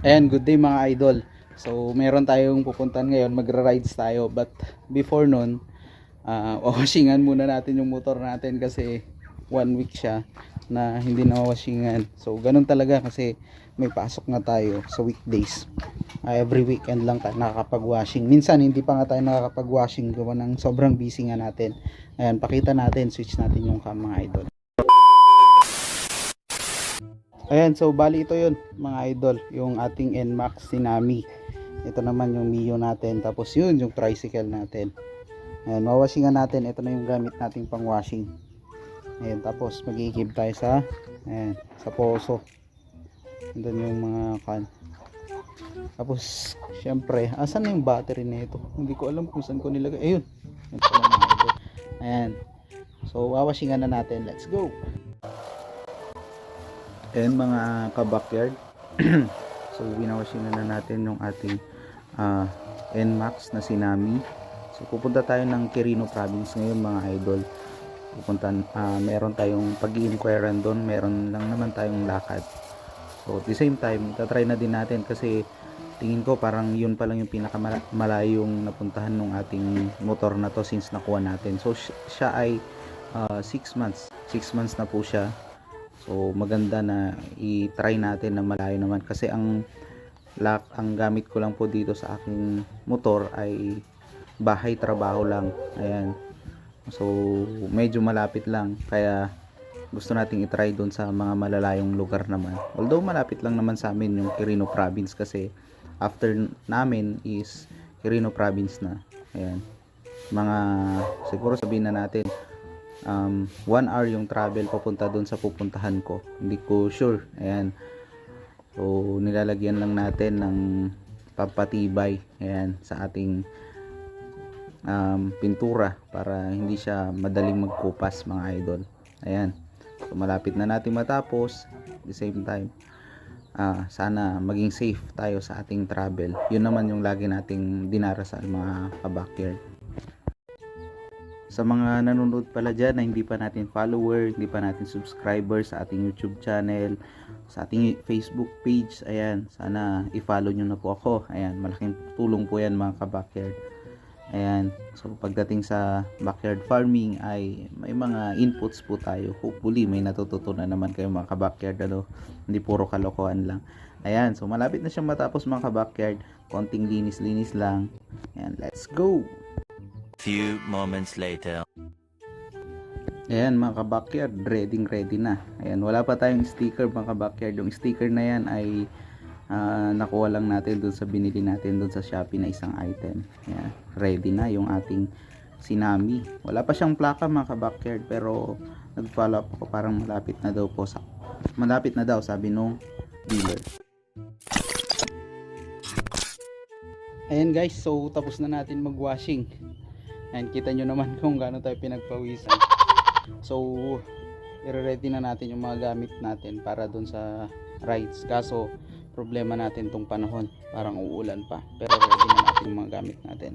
Ayan, good day mga idol. So, meron tayong pupuntan ngayon, magra-rides tayo. But before nun, uh, wawashingan muna natin yung motor natin kasi one week siya na hindi na wawashingan. So, ganun talaga kasi may pasok na tayo sa weekdays. Ah, every weekend lang tayo nakakapag-washing. Minsan, hindi pa nga tayo nakakapag-washing gawa ng sobrang busy nga natin. Ayan, pakita natin, switch natin yung cam mga idol. Ayan, so bali ito yun mga idol, yung ating NMAX Tsunami. Ito naman yung Mio natin, tapos yun yung tricycle natin. Ayan, mawashingan natin, ito na yung gamit nating pang washing. Ayan, tapos magigib tayo sa, ayan, sa poso. Doon yung mga kan. Tapos, syempre, asan yung battery na ito? Hindi ko alam kung saan ko nilagay. Ayun. Ayan. So, wawashingan na natin. Let's go! Ayan mga ka-backyard. so winawashing na natin yung ating ah, NMAX na Sinami. So pupunta tayo ng Quirino province ngayon mga idol. Pupunta ah, meron tayong pag-i-inquirean doon, meron lang naman tayong lakad. So at the same time, tatry na din natin kasi tingin ko parang yun pa lang yung pinakamalayong napuntahan ng ating motor na to since nakuha natin. So si- siya ay 6 months. 6 months na po siya. So maganda na i-try natin na malayo naman kasi ang lock ang gamit ko lang po dito sa aking motor ay bahay trabaho lang. Ayan. So medyo malapit lang kaya gusto nating i-try doon sa mga malalayong lugar naman. Although malapit lang naman sa amin yung Quirino province kasi after namin is Quirino province na. Ayan. Mga siguro sabihin na natin um, one hour yung travel papunta doon sa pupuntahan ko. Hindi ko sure. Ayan. So, nilalagyan lang natin ng pampatibay. Ayan, sa ating um, pintura para hindi siya madaling magkupas mga idol. Ayan. So, malapit na natin matapos. At the same time, ah, sana maging safe tayo sa ating travel. Yun naman yung lagi nating dinarasal mga kabackyard sa mga nanonood pala dyan na hindi pa natin follower, hindi pa natin subscriber sa ating YouTube channel, sa ating Facebook page, ayan, sana i-follow nyo na po ako. Ayan, malaking tulong po yan mga ka-backyard. Ayan, so pagdating sa backyard farming ay may mga inputs po tayo. Hopefully may natututunan naman kayo mga ka-backyard, ano? hindi puro kalokohan lang. Ayan, so malapit na siyang matapos mga ka-backyard. Konting linis-linis lang. Ayan, let's go! Few moments later. Ayan mga ka-backyard, ready ready na. Ayan, wala pa tayong sticker mga ka-backyard. Yung sticker na yan ay ah, nakuha lang natin dun sa binili natin dun sa Shopee na isang item. Ayan, ready na yung ating Sinami. Wala pa siyang plaka mga ka-backyard pero nag-follow up ako parang malapit na daw po sa malapit na daw sabi nung dealer. Ayan guys, so tapos na natin mag-washing. Ayan, kita nyo naman kung gaano tayo pinagpawisan. So, i-ready na natin yung mga gamit natin para dun sa rides. Kaso, problema natin tong panahon. Parang uulan pa. Pero ready na natin yung mga gamit natin.